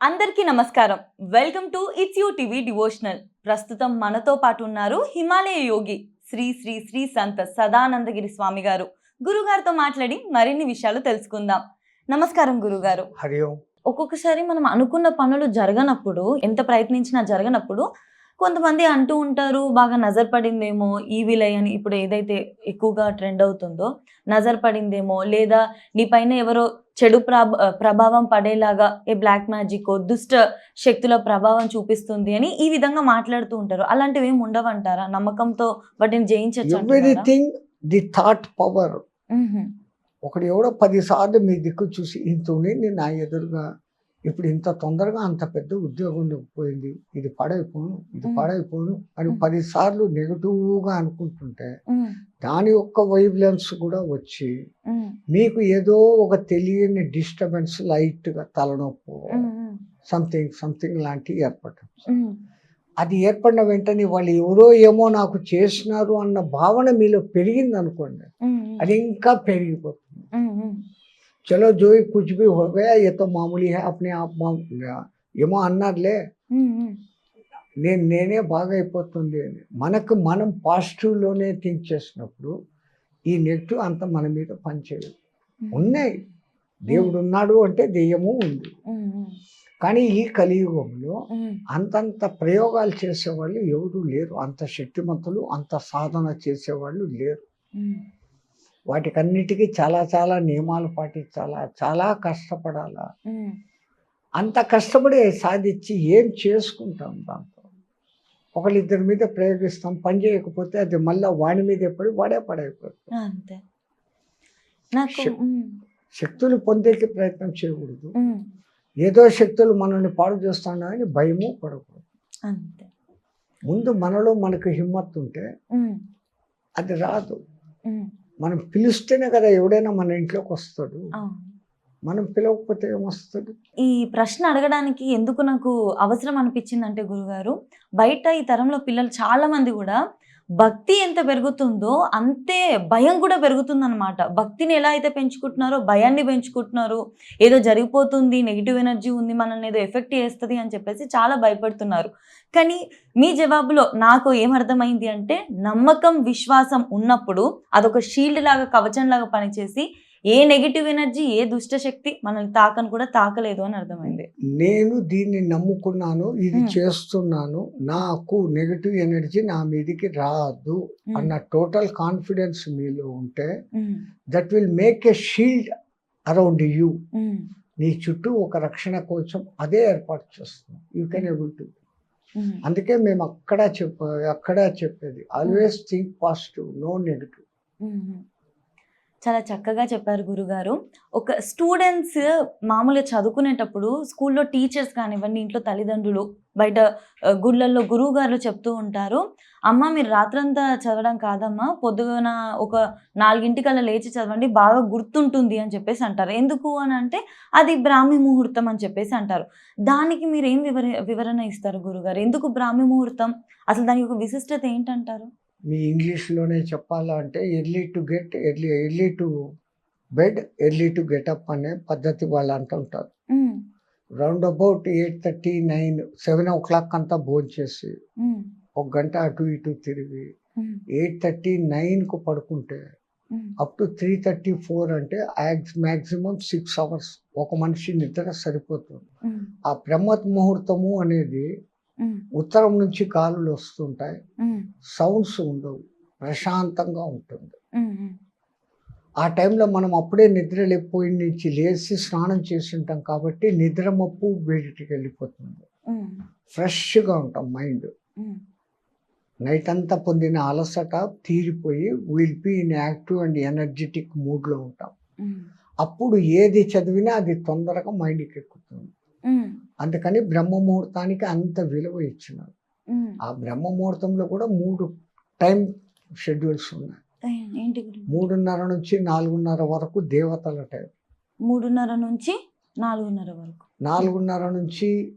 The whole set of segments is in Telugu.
అందరికీ నమస్కారం. Welcome to it's you TV devotional. ప్రస్తుతం మనతో పాటు ఉన్నారు హిమాలయ యోగి శ్రీ శ్రీ శ్రీ సంత సదానందగిరి స్వామి గారు గురుగారితో మాట్లాడి మరిన్ని విషయాలు తెలుసుకుందాం. నమస్కారం గురుగారు. హరి ఒక్కొక్కసారి మనం అనుకున్న పనులు జరగనప్పుడు ఎంత ప్రయత్నించినా జరగనప్పుడు కొంతమంది అంటూ ఉంటారు బాగా నజర్ పడిందేమో ఈ అని ఇప్పుడు ఏదైతే ఎక్కువగా ట్రెండ్ అవుతుందో నజర్ పడిందేమో లేదా నీ పైన ఎవరో చెడు ప్రభ ప్రభావం పడేలాగా ఏ బ్లాక్ మ్యాజిక్ దుష్ట శక్తుల ప్రభావం చూపిస్తుంది అని ఈ విధంగా మాట్లాడుతూ ఉంటారు. అలాంటివి ఏమి ఉండవంటారా నమ్మకంతో వాటిని జయించచ్చు ఎవ్రీథింగ్ ది థాట్ పవర్ ఒకడు ఎవడో పదిసార్లు మీ దిక్కు చూసి ఇంత ఉండింది నా ఎదురుగా ఇప్పుడు ఇంత తొందరగా అంత పెద్ద ఉద్యోగం పోయింది ఇది పడైపోను ఇది. పడైపోను అని. పదిసార్లు నెగటివ్గా అనుకుంటుంటే దాని యొక్క వైబ్లెన్స్ కూడా వచ్చి మీకు ఏదో ఒక తెలియని డిస్టర్బెన్స్ లైట్గా తలనొప్పు సంథింగ్ సంథింగ్ లాంటివి ఏర్పడటం. అది ఏర్పడిన వెంటనే వాళ్ళు ఎవరో ఏమో నాకు చేసినారు అన్న భావన మీలో పెరిగింది అనుకోండి అది ఇంకా పెరిగిపోతుంది. చలో जो कुछ भी हो गया ये तो मामूली है अपने आप మామూలుగా ఏమో అన్నారులే నేను నేనే బాగా అయిపోతుంది అని మనకు మనం పాజిటివ్లోనే థింక్ చేసినప్పుడు ఈ నెగిటివ్ అంత మన మీద పనిచేయదు ఉన్నాయి దేవుడు ఉన్నాడు అంటే దెయ్యము ఉంది కానీ ఈ కలియుగంలో అంతంత ప్రయోగాలు చేసేవాళ్ళు ఎవరు లేరు అంత శక్తిమంతులు అంత సాధన చేసేవాళ్ళు లేరు వాటికన్నిటికీ చాలా చాలా నియమాలు పాటించాలా? చాలా కష్టపడాలా? అంత కష్టపడి సాధించి ఏం చేసుకుంటాం దాంతో? ఒకళ్ళిద్దరి మీద ప్రయోగిస్తాం పని చేయకపోతే అది మళ్ళీ వాడి మీద పడి వాడే పడైపోతుంది. అంతే. నాకు శక్తులు పొందేకి ప్రయత్నం చేయకూడదు. ఏదో శక్తులు మనల్ని పాడు చేస్తున్నాయని భయము పడకూడదు. అంతే. ముందు మనలో మనకు హిమ్మత్ ఉంటే అది రాదు. మనం పిలిస్తేనే కదా ఎవడైనా మన ఇంట్లోకి వస్తాడు. మనం పిలవకపోతే ఏమొస్తుంది ఈ ప్రశ్న అడగడానికి ఎందుకు నాకు అవసరం అనిపించింది అంటే గురుగారు బయట ఈ తరంలో పిల్లలు చాలా మంది కూడా భక్తి ఎంత పెరుగుతుందో అంతే భయం కూడా పెరుగుతుందన్నమాట. భక్తిని ఎలా అయితే పెంచుకుంటున్నారో భయాన్ని పెంచుకుంటున్నారు ఏదో జరిగిపోతుంది నెగిటివ్ ఎనర్జీ ఉంది మనల్ని ఏదో ఎఫెక్ట్ చేస్తుంది అని చెప్పేసి చాలా భయపడుతున్నారు. కానీ మీ జవాబులో నాకు ఏమర్థమైంది అంటే నమ్మకం విశ్వాసం ఉన్నప్పుడు అదొక షీల్డ్ లాగా కవచం లాగా పనిచేసి ఏ నెగిటివ్ ఎనర్జీ ఏ దుష్ట శక్తి మనల్ని తాకని కూడా తాకలేదు అని అర్థమైంది. నేను దీన్ని నమ్ముకున్నాను ఇది. చేస్తున్నాను నాకు నెగటివ్ ఎనర్జీ నా మీదికి రాదు అన్న టోటల్ కాన్ఫిడెన్స్ మీలో ఉంటే that will make a shield around you నీ చుట్టూ ఒక రక్షణ కోసం అదే ఏర్పాటు చేస్తుంది యూ కెన్ ఏబుల్ టు అందుకే మేము అక్కడ చెప్ప అక్కడ చెప్పేది always think positive no negative. చాలా చక్కగా చెప్పారు గురుగారు. ఒక స్టూడెంట్స్ మామూలుగా చదువుకునేటప్పుడు స్కూల్లో టీచర్స్ కానివ్వండి ఇంట్లో తల్లిదండ్రులు బయట గుళ్ళల్లో గురువు గారు చెప్తూ ఉంటారు అమ్మ మీరు రాత్రంతా చదవడం కాదమ్మా పొద్దున ఒక నాలుగింటికల్లా లేచి చదవండి బాగా గుర్తుంటుంది అని చెప్పేసి అంటారు. ఎందుకు అని అంటే అది బ్రాహ్మీ ముహూర్తం అని చెప్పేసి అంటారు. దానికి మీరు ఏం వివర వివరణ ఇస్తారు గురుగారు? ఎందుకు బ్రాహ్మీ ముహూర్తం? అసలు దానికి ఒక విశిష్టత ఏంటంటారు? మీ ఇంగ్లీష్లోనే చెప్పాలంటే early to get early early to bed early to get up అనే పద్ధతి వాళ్ళు అంటుంటారు round about eight thirty nine seven o'clock అంతా భోజనం చేసి ఒక గంట అటు ఇటు తిరిగి ఎయిట్ థర్టీ నైన్కు పడుకుంటే up to three thirty four అంటే మ్యాక్సిమం సిక్స్ అవర్స్ ఒక మనిషి నిద్ర సరిపోతుంది. ఆ బ్రహ్మ ముహూర్తము అనేది ఉత్తరం నుంచి గాలులు వస్తుంటాయి. సౌండ్స్ ఉండవు. ప్రశాంతంగా ఉంటుంది. ఆ టైంలో మనం అప్పుడే నిద్ర లేకపోయి నుంచి లేచి స్నానం చేసి ఉంటాం కాబట్టి నిద్ర మప్పు బయటికి వెళ్ళిపోతుంది ఫ్రెష్గా ఉంటాం మైండ్. నైట్ అంతా పొందిన అలసట తీరిపోయి will be in active and energetic మూడ్లో ఉంటాం. అప్పుడు ఏది చదివినా అది తొందరగా మైండ్కి ఎక్కుతుంది. అందుకని బ్రహ్మ ముహూర్తానికి అంత విలువ ఇచ్చినారు. ఆ బ్రహ్మ ముహూర్తంలో కూడా మూడు టైం షెడ్యూల్స్ ఉన్నాయి? మూడున్నర నుంచి నాలుగున్నర వరకు దేవతల టైం. మూడున్నర నుంచి నాలుగున్నర వరకు. నాలుగున్నర నుంచి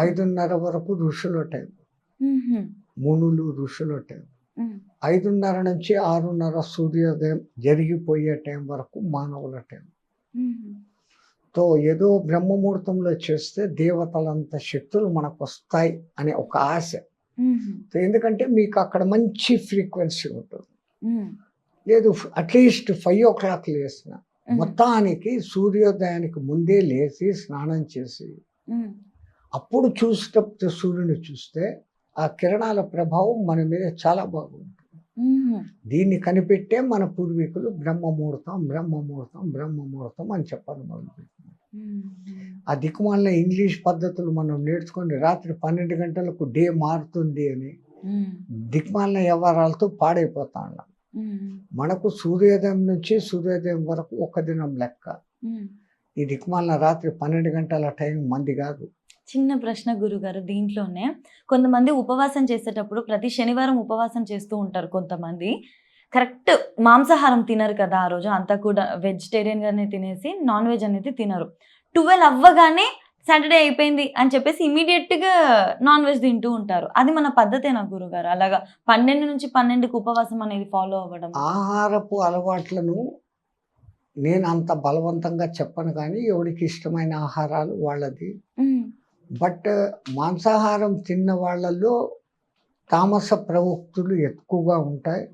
ఐదున్నర వరకు ఋషుల టైం. మునులు ఋషుల టైం. ఐదున్నర నుంచి ఆరున్నర సూర్యోదయం జరిగిపోయే టైం వరకు మానవుల టైం. తో ఏదో బ్రహ్మముహూర్తంలో చేస్తే దేవతలంత శక్తులు మనకు వస్తాయి అనే ఒక ఆశ ఎందుకంటే మీకు అక్కడ మంచి ఫ్రీక్వెన్సీ ఉంటుంది. లేదు అట్లీస్ట్ ఫైవ్ ఓ క్లాక్ లేసిన. మొత్తానికి సూర్యోదయానికి ముందే లేచి స్నానం చేసి. అప్పుడు చూసేటప్పుడు సూర్యుని చూస్తే ఆ కిరణాల ప్రభావం మన మీద చాలా బాగుంటుంది. దీన్ని కనిపెట్టే మన పూర్వీకులు బ్రహ్మముహూర్తం బ్రహ్మముహూర్తం బ్రహ్మముహూర్తం అని చెప్పాలి మొదలుపెట్టినారు మ్మ్. ఆ దిక్కుమాలిన ఇంగ్లీష్ పద్ధతులు మనం నేర్చుకొని రాత్రి పన్నెండు గంటలకు డే మారుతుంది అని. దిక్మాలిన వ్యవహారాలతో పాడైపోతా ఉన్నాం. మనకు సూర్యోదయం నుంచి సూర్యోదయం వరకు ఒక దినం లెక్క. ఈ దిక్మాలిన రాత్రి పన్నెండు గంటల టైం మంది కాదు చిన్న ప్రశ్న గురుగారు దీంట్లోనే కొంతమంది ఉపవాసం చేసేటప్పుడు ప్రతి శనివారం ఉపవాసం చేస్తూ ఉంటారు కొంతమంది. కరెక్ట్ మాంసాహారం తినరు కదా ఆ రోజు అంతా కూడా వెజిటేరియన్ గానే తినేసి నాన్ వెజ్ అనేది తినరు. ట్వెల్వ్ అవ్వగానే సాటర్డే అయిపోయింది అని చెప్పేసి ఇమీడియట్గా నాన్ వెజ్ తింటూ ఉంటారు. అది మన పద్ధతేనా గురుగారు? అలాగా పన్నెండు నుంచి పన్నెండుకి ఉపవాసం అనేది ఫాలో అవ్వడం. ఆహారపు అలవాట్లను నేను అంత బలవంతంగా చెప్పను కానీ ఎవరికి ఇష్టమైన ఆహారాలు వాళ్ళది. బట్ మాంసాహారం తిన్న వాళ్ళల్లో తామస ప్రవృత్తులు ఎక్కువగా ఉంటాయి.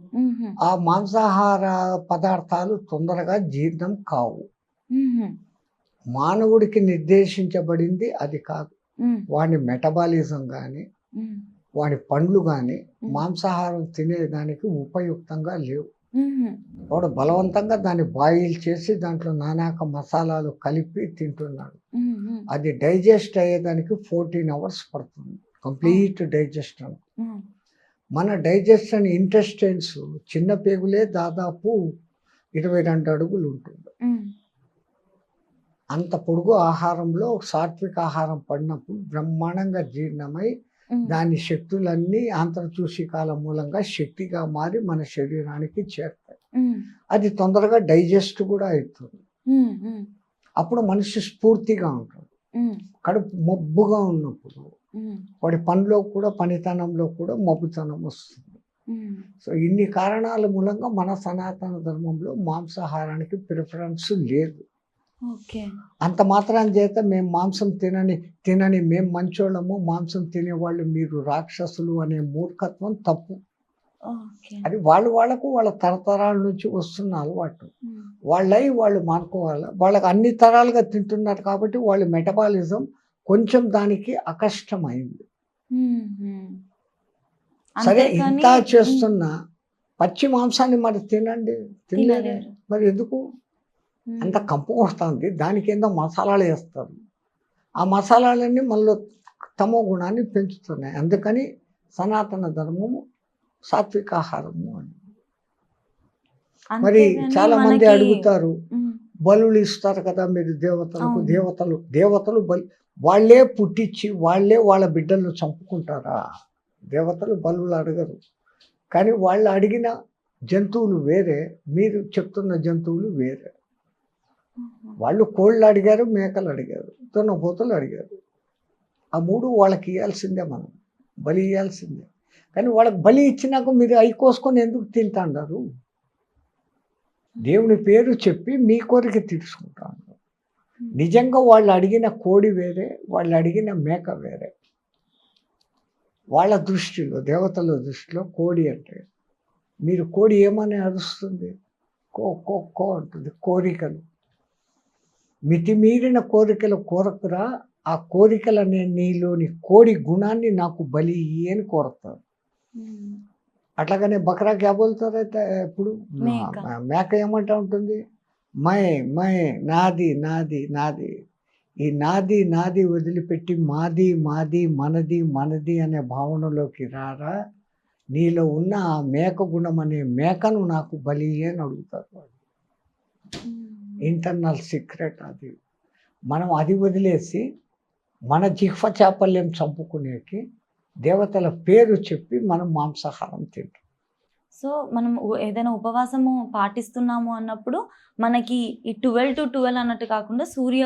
ఆ మాంసాహార పదార్థాలు తొందరగా జీర్ణం కావు. మానవుడికి నిర్దేశించబడింది అది కాదు. వాడి మెటబాలిజం కానీ వాడి పండ్లు కానీ మాంసాహారం తినేదానికి ఉపయుక్తంగా లేవు. వాడు బలవంతంగా దాన్ని బాయిల్ చేసి దాంట్లో నానాక మసాలాలు కలిపి తింటున్నాడు. అది డైజెస్ట్ అయ్యేదానికి ఫోర్టీన్ అవర్స్ పడుతుంది. కంప్లీట్ డైజెషన్ మన డైజెషన్ ఇంటెస్టైన్స్ చిన్న పేగులే దాదాపు ఇరవై రెండు అడుగులు ఉంటుంది. అంత పొడుగు ఆహారంలో సాత్విక ఆహారం పడినప్పుడు బ్రహ్మాండంగా జీర్ణమై దాని శక్తులన్నీ ఆంతర్చూషికాల మూలంగా శక్తిగా మారి మన శరీరానికి చేరుతాయి. అది తొందరగా డైజెస్ట్ కూడా అవుతుంది. అప్పుడు మనిషి స్ఫూర్తిగా ఉంటాడు. కడుపు మబ్బుగా ఉన్నప్పుడు వాడి పనిలో కూడా పనితనంలో కూడా మబ్బుతనం వస్తుంది. సో ఇన్ని కారణాల మూలంగా మన సనాతన ధర్మంలో మాంసాహారానికి ప్రిఫరెన్స్ లేదు. అంత మాత్రం చేత మేము మాంసం తినని తినని మేము మంచోళ్ళము మాంసం తినేవాళ్ళు మీరు రాక్షసులు అనే మూర్ఖత్వం తప్పు. అది వాళ్ళు వాళ్ళకు వాళ్ళ తరతరాల నుంచి వస్తున్న అలవాటు. వాళ్ళై వాళ్ళు మానుకోవాలి. వాళ్ళకి అన్ని తరాలుగా తింటున్నారు కాబట్టి వాళ్ళ మెటబాలిజం కొంచెం దానికి అకష్టమైంది. సరే ఇంత చేస్తున్న పచ్చి మాంసాన్ని మరి తినండి. తినలేరు. మరి ఎందుకు? అంత కంపు వస్తుంది దానికి ఏందో మసాలాలు వేస్తారు. ఆ మసాలాలన్నీ మళ్ళీ తమో గుణాన్ని పెంచుతున్నాయి. అందుకని సనాతన ధర్మము సాత్విక ఆహారము అని. మరి చాలా మంది అడుగుతారు బలులు ఇస్తారు కదా మీరు దేవతలకు. దేవతలు దేవతలు బలి వాళ్ళే పుట్టించి వాళ్ళే వాళ్ళ బిడ్డలను చంపుకుంటారా? దేవతలు బలులు అడగరు. కానీ వాళ్ళు అడిగిన జంతువులు వేరే మీరు చెప్తున్న జంతువులు వేరే. వాళ్ళు కోళ్ళు అడిగారు మేకలు అడిగారు దున్నపోతులు అడిగారు. ఆ మూడు వాళ్ళకి ఇవ్వాల్సిందే మనం బలి ఇవ్వాల్సిందే కానీ వాళ్ళకి బలి ఇచ్చినాక మీరు అవి కోసుకొని ఎందుకు తింటాండారు? దేవుని పేరు చెప్పి మీ కోరిక తీర్చుకుంటాను నిజంగా వాళ్ళు అడిగిన కోడి వేరే వాళ్ళు అడిగిన మేక వేరే. వాళ్ళ దృష్టిలో దేవతల దృష్టిలో కోడి అంటే మీరు కోడి ఏమని అరుస్తుంది? కో కో కో అంటుంది కోరికలు. మితిమీరిన కోరికలు కోరకురా ఆ కోరికలనే నీలోని కోడి గుణాన్ని నాకు బలి అని కోరతారు. అట్లాగనే బకరా క్యా బోల్తారైతే ఇప్పుడు? మేక. మేక ఏమంటా ఉంటుంది? మై మై నాది నాది నాది. ఈ నాది నాది వదిలిపెట్టి మాది మాది మనది మనది అనే భావనలోకి రారా? నీలో ఉన్న ఆ మేక గుణం అనే మేకను నాకు బలి అని అడుగుతారు వాళ్ళు. ఇంటర్నల్ సీక్రెట్ అది. మనం అది వదిలేసి మన జిహ్వ చాపల్యం చంపుకునేకి దేవతల పేరు చెప్పి మనం మాంసాహారం తింటాం. సో మనం ఏదైనా ఉపవాసము పాటిస్తున్నాము అన్నప్పుడు మనకి ఈ ట్వెల్వ్ టు ట్వెల్వ్ అన్నట్టు కాకుండా సూర్య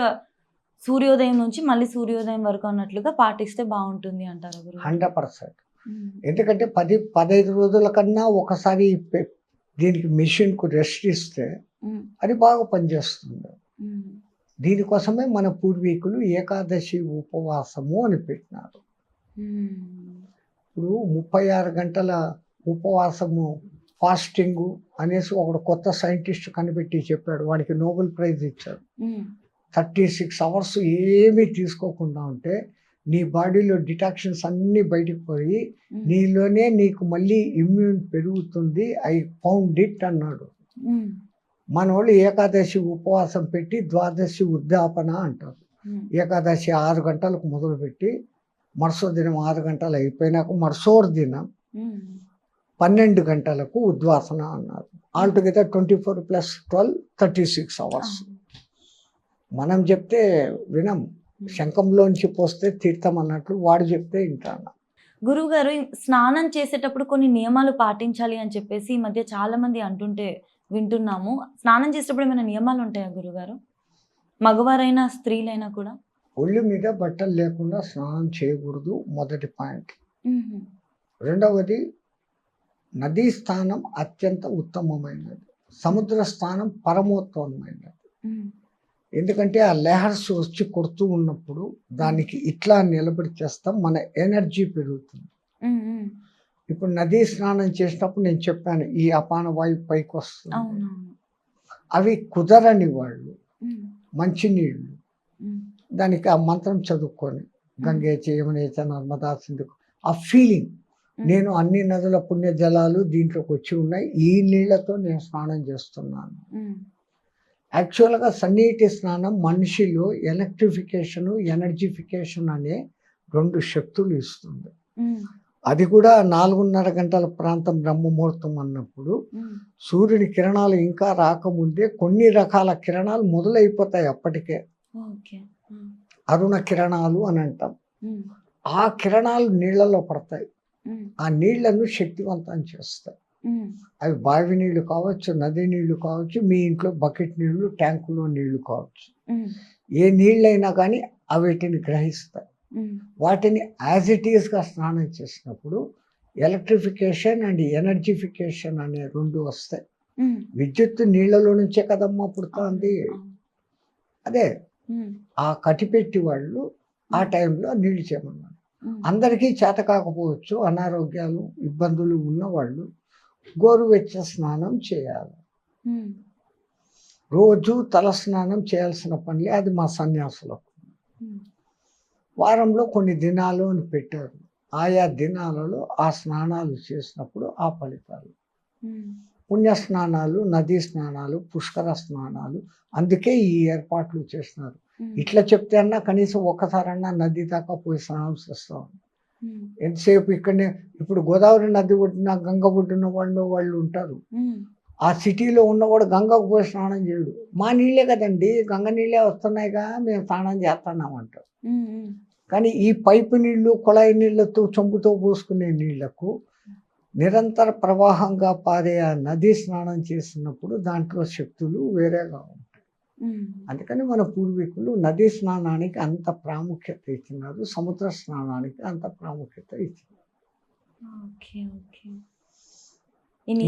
సూర్యోదయం నుంచి మళ్ళీ సూర్యోదయం వరకు అన్నట్లుగా పాటిస్తే బాగుంటుంది అంటారు హండ్రెడ్ పర్సెంట్. ఎందుకంటే పది పదహైదు రోజుల కన్నా ఒకసారి దీనికి మిషన్కు రెస్ట్ ఇస్తే అది బాగా పనిచేస్తుంది. దీనికోసమే మన పూర్వీకులు ఏకాదశి ఉపవాసము అని పెట్టినారు. ఇప్పుడు ముప్పై ఆరు గంటల ఉపవాసము ఫాస్టింగ్ అనేసి ఒకడు కొత్త సైంటిస్ట్ కనిపెట్టి చెప్పాడు. వాడికి నోబెల్ ప్రైజ్ ఇచ్చాడు థర్టీ సిక్స్ అవర్స్ ఏమీ తీసుకోకుండా ఉంటే నీ బాడీలో డిటాక్షన్స్ అన్నీ బయటకు పోయి నీలోనే నీకు మళ్ళీ ఇమ్యూన్ పెరుగుతుంది. ఐ ఫౌండ్ ఇట్ అన్నాడు. మన వాళ్ళు ఏకాదశి ఉపవాసం పెట్టి ద్వాదశి ఉద్యాపన అంటారు. ఏకాదశి ఆరు గంటలకు మొదలుపెట్టి మరుసో దినం ఆరు గంటలు అయిపోయినాక మరుసోరు దినం పన్నెండు గంటలకు ఉద్వాసన అన్నారు. Altogether twenty four plus twelve thirty six hours మనం చెప్తే వినం. శంఖంలోంచి పోస్తే తీర్థం అన్నట్లు వాడు చెప్తే వింటాను. గురువు గారు స్నానం చేసేటప్పుడు కొన్ని నియమాలు పాటించాలి అని చెప్పేసి ఈ మధ్య చాలా మంది అంటుంటే వింటున్నాము. స్నానం చేసేటప్పుడు ఏమైనా నియమాలు ఉంటాయా గురుగారు? మగవారైనా స్త్రీలైనా కూడా? ఒళ్ళు మీద బట్టలు లేకుండా స్నానం చేయకూడదు మొదటి పాయింట్. రెండవది నదీ స్థానం అత్యంత ఉత్తమమైనది. సముద్ర స్థానం పరమోత్తమైనది ఎందుకంటే ఆ లెహర్స్ వచ్చి కొడుతూ ఉన్నప్పుడు దానికి ఇట్లా నిలబడి చేస్తాం మన ఎనర్జీ పెరుగుతుంది. ఇప్పుడు నదీ స్నానం చేసినప్పుడు నేను చెప్పాను ఈ అపాన వాయు పైకి వస్తుంది. అవి కుదరని వాళ్ళు మంచినీళ్ళు. దానికి ఆ మంత్రం చదువుకొని గంగే చేయమనేచ నర్మదా సింధు. ఆ ఫీలింగ్ నేను అన్ని నదుల పుణ్య జలాలు దీంట్లోకి వచ్చి ఉన్నాయి ఈ నీళ్ళతో నేను స్నానం చేస్తున్నాను. యాక్చువల్గా సన్నీటి స్నానం మనిషిలో ఎలక్ట్రిఫికేషన్ ఎనర్జిఫికేషన్ అనే రెండు శక్తులు ఇస్తుంది. అది కూడా నాలుగున్నర గంటల ప్రాంతం బ్రహ్మముహూర్తం అన్నప్పుడు సూర్యుని కిరణాలు ఇంకా రాకముందే కొన్ని రకాల కిరణాలు మొదలైపోతాయి అప్పటికే. అరుణ కిరణాలు అని అంటాం. ఆ కిరణాలు నీళ్ళలో పడతాయి. ఆ నీళ్ళను శక్తివంతం చేస్తాయి. అవి బావి నీళ్ళు కావచ్చు నది నీళ్ళు కావచ్చు మీ ఇంట్లో బకెట్ నీళ్ళు ట్యాంకులో నీళ్ళు కావచ్చు. ఏ నీళ్ళైనా కానీ అవిటిని గ్రహిస్తాయి. వాటిని యాజ్ ఇట్ ఈస్గా స్నానం చేసినప్పుడు ఎలక్ట్రిఫికేషన్ అండ్ ఎనర్జిఫికేషన్ అనే రెండు వస్తాయి. విద్యుత్ నీళ్ళలో నుంచే కదమ్మా పుడుతుంది. అదే ఆ కటిపెట్టి వాళ్ళు ఆ టైంలో నీళ్ళు చేయమన్నారు. అందరికీ చేత కాకపోవచ్చు అనారోగ్యాలు ఇబ్బందులు ఉన్నవాళ్ళు గోరువెచ్చ స్నానం చేయాలి. రోజు తల స్నానం చేయాల్సిన పని అది మా సన్యాసులకు. వారంలో కొన్ని దినాలు అని పెట్టారు. ఆయా దినాలలో ఆ స్నానాలు చేసినప్పుడు ఆ ఫలితాలు. పుణ్య స్నానాలు నదీ స్నానాలు పుష్కర స్నానాలు అందుకే ఈ ఏర్పాట్లు చేసినారు ఇట్లా చెప్తే అన్నా కనీసం ఒక్కసారన్నా నది దాకా పోయి స్నానం చేస్తాం. ఎంతసేపు ఇక్కడనే ఇప్పుడు గోదావరి నది ఒడ్డున గంగ ఒడ్డున వాళ్ళు వాళ్ళు ఉంటారు. ఆ సిటీలో ఉన్నవాడు గంగకు పోయి స్నానం చేయడు. మా నీళ్ళే కదండి గంగ నీళ్ళే వస్తున్నాయిగా మేము స్నానం చేస్తున్నాం అంటారు. కానీ ఈ పైపు నీళ్ళు కుళాయి నీళ్ళతో చెంబుతో పోసుకునే నీళ్ళకు నిరంతర ప్రవాహంగా పారే ఆ నదీ స్నానం చేసినప్పుడు దాంట్లో శక్తులు వేరేగా ఉంటాయి. అందుకని మన పూర్వీకులు నదీ స్నానానికి అంత ప్రాముఖ్యత ఇచ్చినారు సముద్ర స్నానానికి అంత ప్రాముఖ్యత ఇచ్చినారు.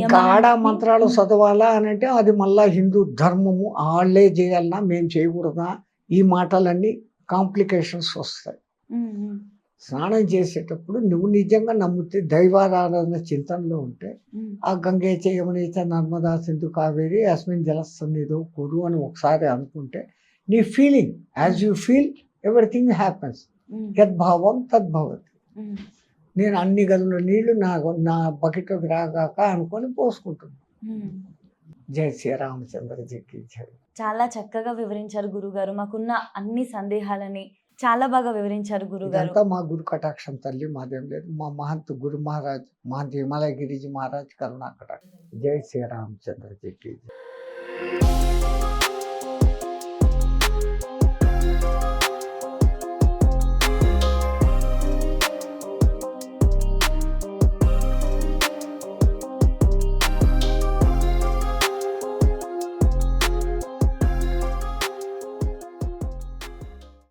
ఇంకా ఆడ మంత్రాలు చదవాలా అని అంటే అది మళ్ళా హిందూ ధర్మము వాళ్ళే చేయాలన్నా మేము చేయకూడదా? ఈ మాటలన్నీ కాంప్లికేషన్స్ వస్తాయి. స్నానం చేసేటప్పుడు నువ్వు నిజంగా నమ్మితే దైవారాధన చింతనలో ఉంటే ఆ గంగే చేయమనిత నర్మదా సింధు కావేరి అస్మిన్ జలసన్నిధో కురు అని ఒకసారి అనుకుంటే నీ feeling as you feel everything happens యద్భావం తద్భవతి నేను అన్ని గదుల నీళ్ళు నా నా బకెట్లోకి రాగాక అనుకొని పోసుకుంటున్నాను. జై శ్రీరామచంద్రజీకి జై. చాలా చక్కగా వివరించారు గురుగారు. మాకున్న అన్ని సందేహాలని చాలా బాగా వివరించారు గురుగారు మా గురు కటాక్షం తల్లి మాదేం లేదు. మా మహంత్ గురు మహారాజ్ మహంత్ హిమాలయ గిరిజీ మహారాజ్ కరుణా కటాక్షం జై శ్రీరామచంద్రజీకి జై.